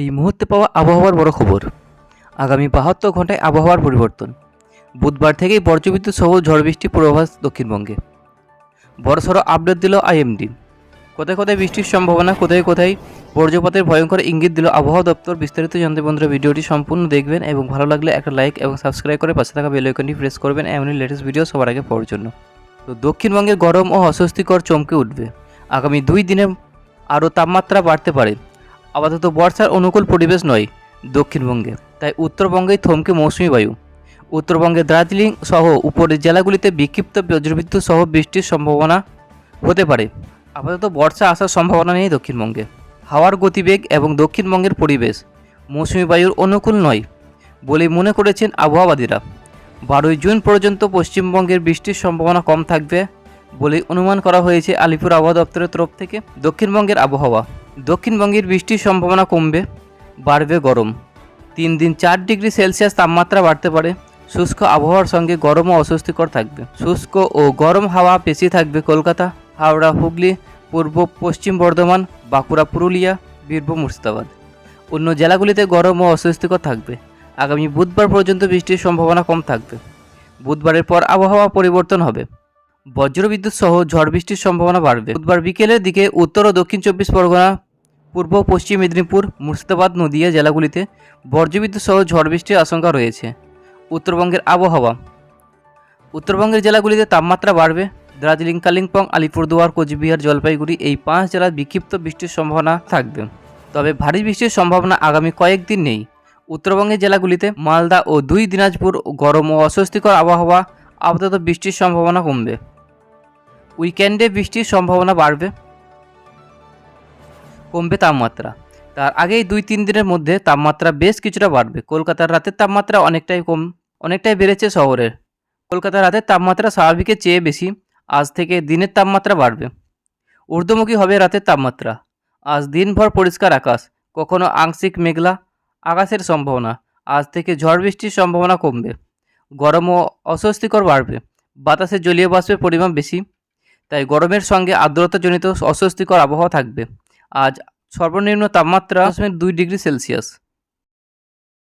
এই মুহূর্তে পাওয়া আবহাওয়ার বড় খবর। আগামী বাহাত্তর ঘন্টায় আবহাওয়ার পরিবর্তন। বুধবার থেকেই বর্জ্যবিদ্যুৎ সহ ঝড় বৃষ্টি পূর্বাভাস দক্ষিণবঙ্গে। বড়সড় আপডেট দিল আইএমডি। কোথায় কোথায় বৃষ্টির সম্ভাবনা, কোথায় কোথায় বর্জ্যপাতের ভয়ঙ্কর ইঙ্গিত দিল আবহাওয়া দপ্তর বিস্তারিত জানতে বন্ধুরা ভিডিওটি সম্পূর্ণ দেখবেন এবং ভালো লাগলে একটা লাইক এবং সাবস্ক্রাইব করে পাশে থাকা বেল আইকনটি প্রেস করবেন এমনই লেটেস্ট ভিডিও সবার আগে পাওয়ার জন্য। তো দক্ষিণবঙ্গে গরম ও অস্বস্তিকর চমকে উঠবে। আগামী দুই দিনে আরও তাপমাত্রা বাড়তে পারে। আপাতত বর্ষার অনুকূল পরিবেশ নয় দক্ষিণবঙ্গে। তাই উত্তরবঙ্গেই থমকে মৌসুমি বায়ু। উত্তরবঙ্গে দার্জিলিং সহ উপরের জেলাগুলিতে বিক্ষিপ্ত বজ্রবিদ্যুৎ সহ বৃষ্টির সম্ভাবনা হতে পারে। আপাতত বর্ষা আসার সম্ভাবনা নেই দক্ষিণবঙ্গে। হাওয়ার গতিবেগ এবং দক্ষিণবঙ্গের পরিবেশ মৌসুমি বায়ুর অনুকূল নয় বলে মনে করেছেন আবহাওয়াবাদীরা। বারোই জুন পর্যন্ত পশ্চিমবঙ্গের বৃষ্টির সম্ভাবনা কম থাকবে বলে অনুমান করা হয়েছে আলিপুর আবহাওয়া দপ্তরের তরফ থেকে দক্ষিণবঙ্গের আবহাওয়া। দক্ষিণবঙ্গের বৃষ্টির সম্ভাবনা কমবে, বাড়বে গরম। তিন দিন চার ডিগ্রি সেলসিয়াস তাপমাত্রা বাড়তে পারে। শুষ্ক আবহাওয়ার সঙ্গে গরম ও অস্বস্তিকর থাকবে। শুষ্ক ও গরম হাওয়া বেশি থাকবে কলকাতা, হাওড়া, হুগলি, পূর্ব, পশ্চিম বর্ধমান, বাঁকুড়া, পুরুলিয়া, বীরভূম, মুর্শিদাবাদ। অন্য জেলাগুলিতে গরম ও অস্বস্তিকর থাকবে। আগামী বুধবার পর্যন্ত বৃষ্টির সম্ভাবনা কম থাকবে। বুধবারের পর আবহাওয়া পরিবর্তন হবে। বজ্রবিদ্যুৎ সহ ঝড় বৃষ্টির সম্ভাবনা বাড়বে। বুধবার বিকেলের দিকে উত্তর ও দক্ষিণ চব্বিশ পরগনা পূর্ব পশ্চিম মেদিনীপুর, মুর্শিদাবাদ, নদিয়া জেলাগুলিতে বজ্রবিদ্যুৎ সহ ঝড় বৃষ্টির আশঙ্কা রয়েছে। উত্তরবঙ্গের আবহাওয়া। উত্তরবঙ্গের জেলাগুলিতে তাপমাত্রা বাড়বে। দার্জিলিং, কালিম্পং, আলিপুরদুয়ার, কোচবিহার, জলপাইগুড়ি এই পাঁচ জেলার বিক্ষিপ্ত বৃষ্টির সম্ভাবনা থাকবে। তবে ভারী বৃষ্টির সম্ভাবনা আগামী কয়েকদিন নেই। উত্তরবঙ্গের জেলাগুলিতে মালদা ও দুই দিনাজপুর গরম ও অস্বস্তিকর আবহাওয়া, আপাতত বৃষ্টির সম্ভাবনা কমবে। উইকেন্ডে বৃষ্টির সম্ভাবনা বাড়বে। কমবে তাপমাত্রা। তার আগেই দুই তিন দিনের মধ্যে তাপমাত্রা বেশ কিছুটা বাড়বে। কলকাতার রাতের তাপমাত্রা অনেকটাই কম, অনেকটাই বেড়েছে শহরের। কলকাতার রাতের তাপমাত্রা স্বাভাবিকের চেয়ে বেশি, আজ থেকে দিনের তাপমাত্রা বাড়বে। ঊর্ধ্বমুখী হবে রাতের তাপমাত্রা। আজ দিনভর পরিষ্কার আকাশ, কখনো আংশিক মেঘলা, আকাশের সম্ভাবনা। আজ থেকে ঝড় বৃষ্টির সম্ভাবনা কমবে। গরম ও অস্বস্তিকর বাড়বে। বাতাসে জলীয় বাষ্পের পরিমাণ বেশি, তাই গরমের সঙ্গে আর্দ্রতাজনিত অস্বস্তিকর আবহাওয়া থাকবে। আজ সর্বনিম্ন তাপমাত্রা দশমিক দুই ডিগ্রি সেলসিয়াস।